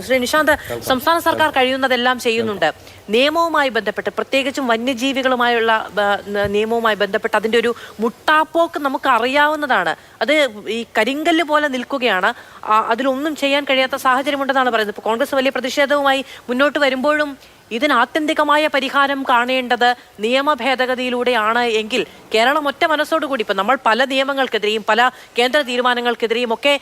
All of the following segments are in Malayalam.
ശ്രീ നിശാന്ത് സംസ്ഥാന സർക്കാർ കഴിയുന്നതെല്ലാം ചെയ്യുന്നുണ്ട്. നിയമവുമായി ബന്ധപ്പെട്ട് പ്രത്യേകിച്ചും വന്യജീവികളുമായുള്ള നിയമവുമായി ബന്ധപ്പെട്ട് അതിന്റെ ഒരു മുട്ടാപ്പോക്ക് നമുക്ക് അറിയാവുന്നതാണ്. അത് ഈ കരിങ്കല്ല് പോലെ നിൽക്കുകയാണ്. അതിലൊന്നും ചെയ്യാൻ കഴിയാത്ത സാഹചര്യമുണ്ടെന്നാണ് പറയുന്നത്. ഇപ്പോൾ കോൺഗ്രസ് വലിയ പ്രതിഷേധവുമായി മുന്നോട്ട് വരുമ്പോഴും ഇതിന് ആത്യന്തികമായ പരിഹാരം കാണേണ്ടത് നിയമ ഭേദഗതിയിലൂടെയാണ് എങ്കിൽ കേരളം ഒറ്റ മനസ്സോടുകൂടി ഇപ്പം നമ്മൾ പല നിയമങ്ങൾക്കെതിരെയും പല കേന്ദ്ര തീരുമാനങ്ങൾക്കെതിരെയും ഒക്കെ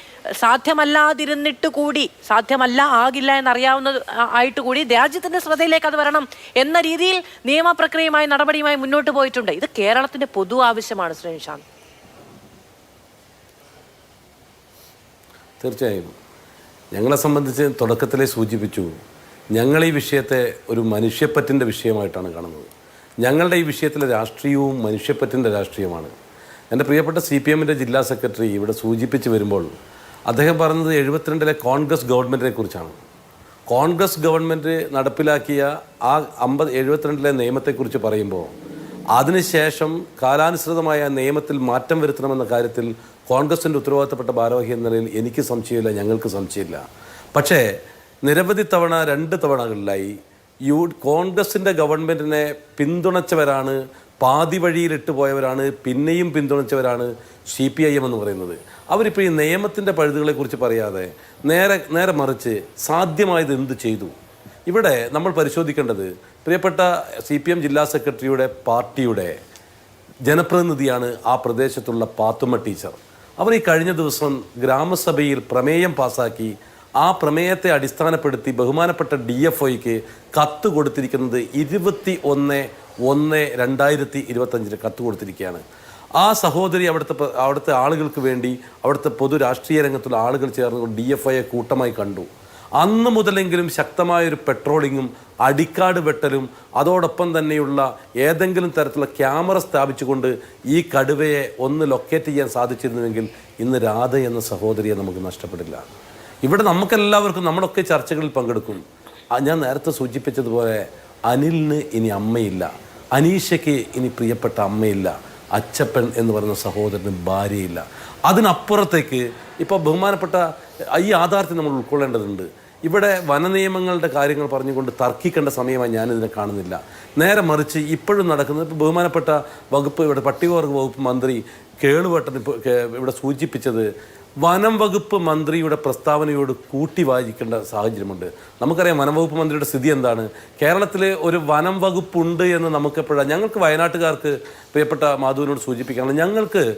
സാധ്യമല്ലാതിരുന്നിട്ട് കൂടി സാധ്യമല്ല ആകില്ല എന്നറിയാവുന്ന ആയിട്ട് കൂടി രാജ്യത്തിന്റെ ശ്രദ്ധയിലേക്ക് അത് വരണം എന്ന രീതിയിൽ നിയമപ്രക്രിയയുമായി നടപടിയുമായി മുന്നോട്ട് പോയിട്ടുണ്ട്. ഇത് കേരളത്തിന്റെ പൊതു ആവശ്യമാണ് ശ്രീനിഷാന്ത് തീർച്ചയായും. ഞങ്ങളെ സംബന്ധിച്ച് തുടക്കത്തിലെ സൂചിപ്പിച്ചു. ഞങ്ങൾ ഈ വിഷയത്തെ ഒരു മനുഷ്യപ്പറ്റിന്റെ വിഷയമായിട്ടാണ് കാണുന്നത്. ഞങ്ങളുടെ ഈ വിഷയത്തിലെ രാഷ്ട്രീയവും മനുഷ്യപ്പറ്റിന്റെ രാഷ്ട്രീയമാണ്. എന്റെ പ്രിയപ്പെട്ട സി പി എമ്മിന്റെ ജില്ലാ സെക്രട്ടറി ഇവിടെ സൂചിപ്പിച്ച് വരുമ്പോൾ അദ്ദേഹം പറഞ്ഞത് എഴുപത്തിരണ്ടിലെ കോൺഗ്രസ് ഗവൺമെന്റിനെ കുറിച്ചാണ്. കോൺഗ്രസ് ഗവൺമെന്റ് നടപ്പിലാക്കിയ ആ അമ്പത് എഴുപത്തിരണ്ടിലെ നിയമത്തെക്കുറിച്ച് പറയുമ്പോൾ അതിനുശേഷം കാലാനുസൃതമായ നിയമത്തിൽ മാറ്റം വരുത്തണമെന്ന കാര്യത്തിൽ കോൺഗ്രസിന്റെ ഉത്തരവാദിത്തപ്പെട്ട ഭാരവാഹി എന്ന നിലയിൽ എനിക്ക് സംശയമില്ല ഞങ്ങൾക്ക് സംശയമില്ല. പക്ഷേ നിരവധി തവണ രണ്ട് തവണകളിലായി യു കോൺഗ്രസിന്റെ ഗവൺമെന്റിനെ പിന്തുണച്ചവരാണ് പാതി വഴിയിലിട്ട് പോയവരാണ് പിന്നെയും പിന്തുണച്ചവരാണ് സി പി ഐ എം എന്ന് പറയുന്നത്. അവരിപ്പോൾ ഈ നിയമത്തിന്റെ പഴുതുകളെക്കുറിച്ച് പറയാതെ നേരെ നേരെ മറിച്ച് സാധ്യമായത് എന്ത് ചെയ്തു? ഇവിടെ നമ്മൾ പരിശോധിക്കേണ്ടത് പ്രിയപ്പെട്ട സി പി എം ജില്ലാ സെക്രട്ടറിയുടെ പാർട്ടിയുടെ ജനപ്രതിനിധിയാണ് ആ പ്രദേശത്തുള്ള പാത്തുമ്മ ടീച്ചർ. അവർ ഈ കഴിഞ്ഞ ദിവസം ഗ്രാമസഭയിൽ പ്രമേയം പാസാക്കി ആ പ്രമേയത്തെ അടിസ്ഥാനപ്പെടുത്തി ബഹുമാനപ്പെട്ട ഡി എഫ് ഒയ്ക്ക് കത്ത് കൊടുത്തിരിക്കുന്നത് ഇരുപത്തി ഒന്ന് ഒന്ന് രണ്ടായിരത്തി ഇരുപത്തഞ്ചിന് കത്ത് കൊടുത്തിരിക്കുകയാണ്. ആ സഹോദരി അവിടുത്തെ അവിടുത്തെ ആളുകൾക്ക് വേണ്ടി അവിടുത്തെ പൊതു രാഷ്ട്രീയ രംഗത്തുള്ള ആളുകൾ ചേർന്ന് ഡി എഫ് ഐയെ കൂട്ടമായി കണ്ടു. അന്ന് മുതലെങ്കിലും ശക്തമായൊരു പെട്രോളിങ്ങും അടിക്കാട് വെട്ടലും അതോടൊപ്പം തന്നെയുള്ള ഏതെങ്കിലും തരത്തിലുള്ള ക്യാമറ സ്ഥാപിച്ചുകൊണ്ട് ഈ കടുവയെ ഒന്ന് ലൊക്കേറ്റ് ചെയ്യാൻ സാധിച്ചിരുന്നുവെങ്കിൽ ഇന്ന് രാധ എന്ന സഹോദരിയെ നമുക്ക് നഷ്ടപ്പെടില്ല. ഇവിടെ നമുക്കെല്ലാവർക്കും നമ്മളൊക്കെ ചർച്ചകളിൽ പങ്കെടുക്കും. ഞാൻ നേരത്തെ സൂചിപ്പിച്ചതുപോലെ അനിലിന് ഇനി അമ്മയില്ല. അനീഷയ്ക്ക് ഇനി പ്രിയപ്പെട്ട അമ്മയില്ല. അച്ചപ്പൻ എന്ന് പറയുന്ന സഹോദരന് ഭാര്യയില്ല. അതിനപ്പുറത്തേക്ക് ഇപ്പോൾ ബഹുമാനപ്പെട്ട ഈ യാഥാർത്ഥ്യം നമ്മൾ ഉൾക്കൊള്ളേണ്ടതുണ്ട്. ഇവിടെ വനനിയമങ്ങളുടെ കാര്യങ്ങൾ പറഞ്ഞുകൊണ്ട് തർക്കിക്കേണ്ട സമയമായി ഞാനിതിനെ കാണുന്നില്ല. നേരെ മറിച്ച് ഇപ്പോഴും നടക്കുന്നത് ഇപ്പോൾ ബഹുമാനപ്പെട്ട വകുപ്പ് ഇവിടെ പട്ടികവർഗ വകുപ്പ് മന്ത്രി കേളുവട്ടൻ ഇവിടെ സൂചിപ്പിച്ചത് വനം വകുപ്പ് മന്ത്രിയുടെ പ്രസ്താവനയോട് കൂട്ടി വായിക്കേണ്ട സാഹചര്യമുണ്ട്. നമുക്കറിയാം വനം വകുപ്പ് മന്ത്രിയുടെ സ്ഥിതി എന്താണ്? കേരളത്തിൽ ഒരു വനം വകുപ്പുണ്ട് എന്ന് നമുക്കെപ്പോഴാണ് ഞങ്ങൾക്ക് വയനാട്ടുകാർക്ക് പ്രിയപ്പെട്ട മാധുവിനോട് സൂചിപ്പിക്കാനുള്ള ഞങ്ങൾക്ക്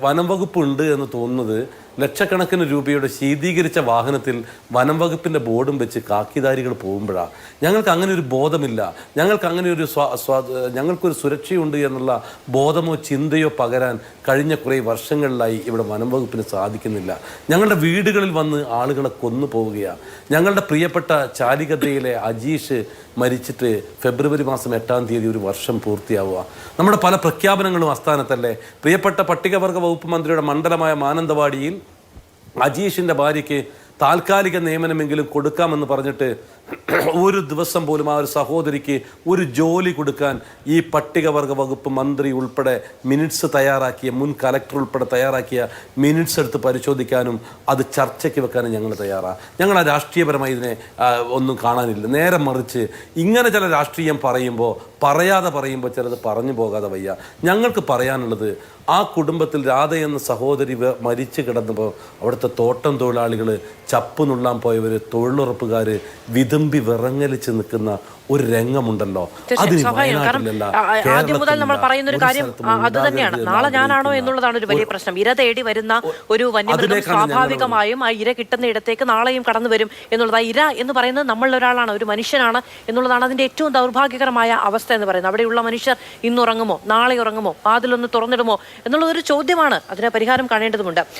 വനം വകുപ്പുണ്ട് എന്ന് തോന്നുന്നത് ലക്ഷക്കണക്കിന് രൂപയുടെ ശീതീകരിച്ച വാഹനത്തിൽ വനം വകുപ്പിന്റെ ബോർഡും വെച്ച് കാക്കിദാരികൾ പോകുമ്പോഴാണ് ഞങ്ങൾക്ക് അങ്ങനെ ഒരു ബോധമില്ല. ഞങ്ങൾക്ക് അങ്ങനെ ഒരു ഞങ്ങൾക്കൊരു സുരക്ഷയുണ്ട് എന്നുള്ള ബോധമോ ചിന്തയോ പകരാൻ കഴിഞ്ഞ കുറേ വർഷങ്ങളിലായി ഇവിടെ വനം വകുപ്പിന് സാധിക്കുന്നില്ല. ഞങ്ങളുടെ വീടുകളിൽ വന്ന് ആളുകളെ കൊന്നു പോവുകയാണ് ഞങ്ങളുടെ പ്രിയപ്പെട്ട ചാലികതയിലെ അജീഷ് മരിച്ചിട്ട് ഫെബ്രുവരി മാസം എട്ടാം തീയതി ഒരു വർഷം പൂർത്തിയാവുക. നമ്മുടെ പല പ്രഖ്യാപനങ്ങളും ആസ്ഥാനത്തല്ലേ? പ്രിയപ്പെട്ട പട്ടികവർഗ വകുപ്പ് മന്ത്രിയുടെ മണ്ഡലമായ മാനന്തവാടിയിൽ അജീഷിന്റെ ഭാര്യയ്ക്ക് താൽക്കാലിക നിയമനമെങ്കിലും കൊടുക്കാമെന്ന് പറഞ്ഞിട്ട് ഒരു ദിവസം പോലും ആ ഒരു സഹോദരിക്ക് ഒരു ജോലി കൊടുക്കാൻ ഈ പട്ടികവർഗ വകുപ്പ് മന്ത്രി ഉൾപ്പെടെ മിനിറ്റ്സ് തയ്യാറാക്കിയ മുൻ കലക്ടർ ഉൾപ്പെടെ തയ്യാറാക്കിയ മിനിറ്റ്സ് എടുത്ത് പരിശോധിക്കാനും അത് ചർച്ചയ്ക്ക് വെക്കാനും ഞങ്ങൾ തയ്യാറാണ് ഞങ്ങൾ ആ രാഷ്ട്രീയപരമായി ഇതിനെ ഒന്നും കാണാനില്ല. നേരെ മറിച്ച് ഇങ്ങനെ ചില രാഷ്ട്രീയം പറയുമ്പോൾ പറയാതെ പറയുമ്പോൾ ചിലത് പറഞ്ഞു പോകാതെ വയ്യ. ഞങ്ങൾക്ക് പറയാനുള്ളത് ആ കുടുംബത്തിൽ രാധ എന്ന സഹോദരി മരിച്ചു കിടന്നപ്പോൾ അവിടുത്തെ തോട്ടം തൊഴിലാളികൾ ചപ്പ് നുള്ളാൻ പോയവർ തൊഴിലുറപ്പുകാർ വിതുമ്പി വിറങ്ങലിച്ച് നിൽക്കുന്ന ഒരു രംഗമുണ്ടല്ലോ. അതിന് വയനാട്ടിലല്ല, ആദ്യം മുതൽ നമ്മൾ പറയുന്ന ഒരു കാര്യം അത് തന്നെയാണ്. നാളെ ഞാനാണോ എന്നുള്ളതാണ് ഒരു വലിയ പ്രശ്നം. ഇര തേടി വരുന്ന ഒരു വന്യമൃഗം സ്വാഭാവികമായും ആ ഇര കിട്ടുന്ന ഇടത്തേക്ക് നാളെയും കടന്നു വരും എന്നുള്ളത്. ആ ഇര എന്ന് പറയുന്നത് നമ്മളിൽ ഒരാളാണ് ഒരു മനുഷ്യനാണ് എന്നുള്ളതാണ് അതിന്റെ ഏറ്റവും ദൗർഭാഗ്യകരമായ അവസ്ഥ എന്ന് പറയുന്നത്. അവിടെയുള്ള മനുഷ്യർ ഇന്ന് ഉറങ്ങുമോ? നാളെ ഉറങ്ങുമോ? വാതിലൊന്ന് തുറന്നിടുമോ? എന്നുള്ളത് ഒരു ചോദ്യമാണ്. അതിന് പരിഹാരം കാണേണ്ടതുണ്ട്